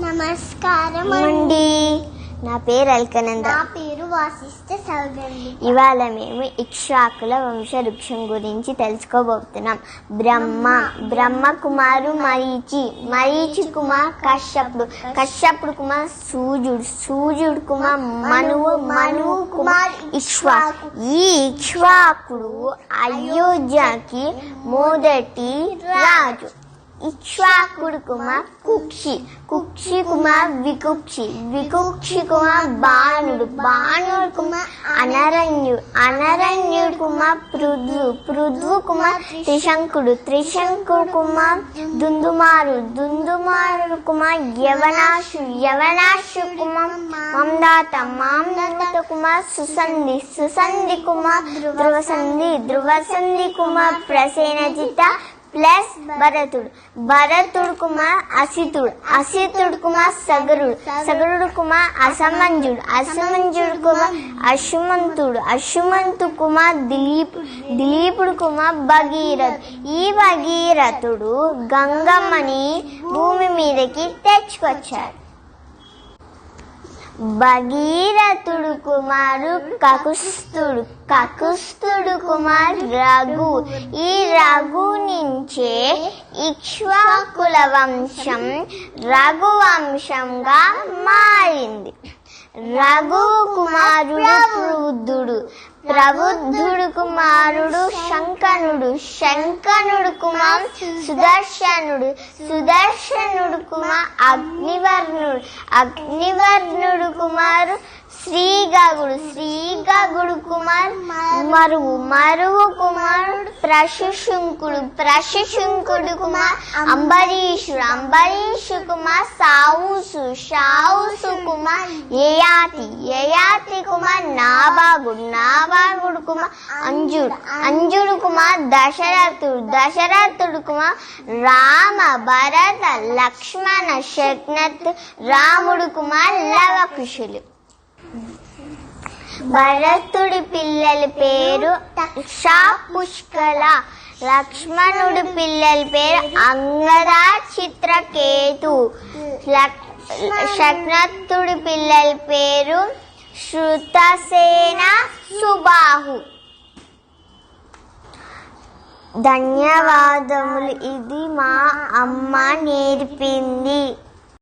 నమస్కారం అండి. నా పేరు అల్కనంద. నా పేరు వాసిష్ఠ సౌగండి ఇవాళ మేము ఇక్ష్వాకుల వంశ వృక్షం గురించి తెలుసుకోబోతున్నాం. బ్రహ్మ బ్రహ్మ కుమారు మరీచి మరీచి కుమార్ కశ్యపుడు. కశ్యపుడు. కుమార్ సూర్యుడు సూర్యుడు కుమార్ మనువు మనువు కుమార్ ఇక్ష్వాకు. ఈ ఇక్ష్వాకుడు అయోధ్యకి మొదటి రాజు. ఇక్ష్వాకుడు కుమార్ కుక్షి. కుక్షి కుమార్ వికుక్షి. వికుక్షి కుమార్ బాణుడు. బాణుడు కుమార్ అనరణ్యుడు అనరణ్యుడు కుమార్ పృథ్వు. పృథ్వు కుమార్ త్రిశంకుడు. త్రిశంకుడు కుమార్ దుందుమారు. దుందుమారుడు కుమార్ యవనాశు. యవనాశు కుమార్ మందాత. మాందాత కుమార్ సుసంధి. సుసంధి కుమార్ ధ్రువసంధి. ధ్రువసంధి కుమార్ ప్రసేనజిత. ప్లస్ భరతుడు. భరతుడు కుమార్ అసితుడు. అసితుడు కుమార్ సగరుడు. సగరుడు కుమార్ అసమంజుడు. అసమంజుడు కుమార్ అశుమంతుడు అశుమంతు కుమార్ దిలీప్ దిలీపుడు కుమార్ భగీరథ్ ఈ భగీరథుడు గంగమ్మని భూమి మీదకి తెచ్చుకొచ్చాడు. భగీరథుడు కుమారు కకుస్తుడు కకుస్తుడు కుమార్ రఘు. ఈ రఘు నుంచే ఇక్ష్వాకుల వంశం రఘువంశంగా మారింది. రఘు కుమారుడు ప్రబుద్ధుడు ప్రబుద్ధుడు కుమారుడు శంకనుడు శంకనుడు కుమార్ సుదర్శనుడు సుదర్శనుడు కుమార్ అగ్నివర్ణుడు అగ్నివర్ణుడు కుమారు శ్రీగగుడు శ్రీగగుడు కుమార్ మరువు మరువు కుమారుడు ప్రశుశుంకుడు ప్రశుశుంకుడు కుమార్ అంబరీషుడు అంబరీషు కుమార్ సావుసు సావుసు కుమార్ యయాతి యయాతి కుమార్ నాభాగుడు కుమార్ అంజుడు అంజుడు కుమార్ దశరథుడు దశరథుడు కుమార్ రామ భరత లక్ష్మణ శక్నత్ రాముడు కుమార్ లవకుశులు. భరతుడి పిల్లల పేరు షా పుష్కల. లక్ష్మణుడి పిల్లల పేరు అంగరా చిత్రకేతు. లక్- శక్నత్తుడి పిల్లల పేరు శృతసేన సుబాహు. ధన్యవాదములు. ఇది మా అమ్మ నేర్పింది.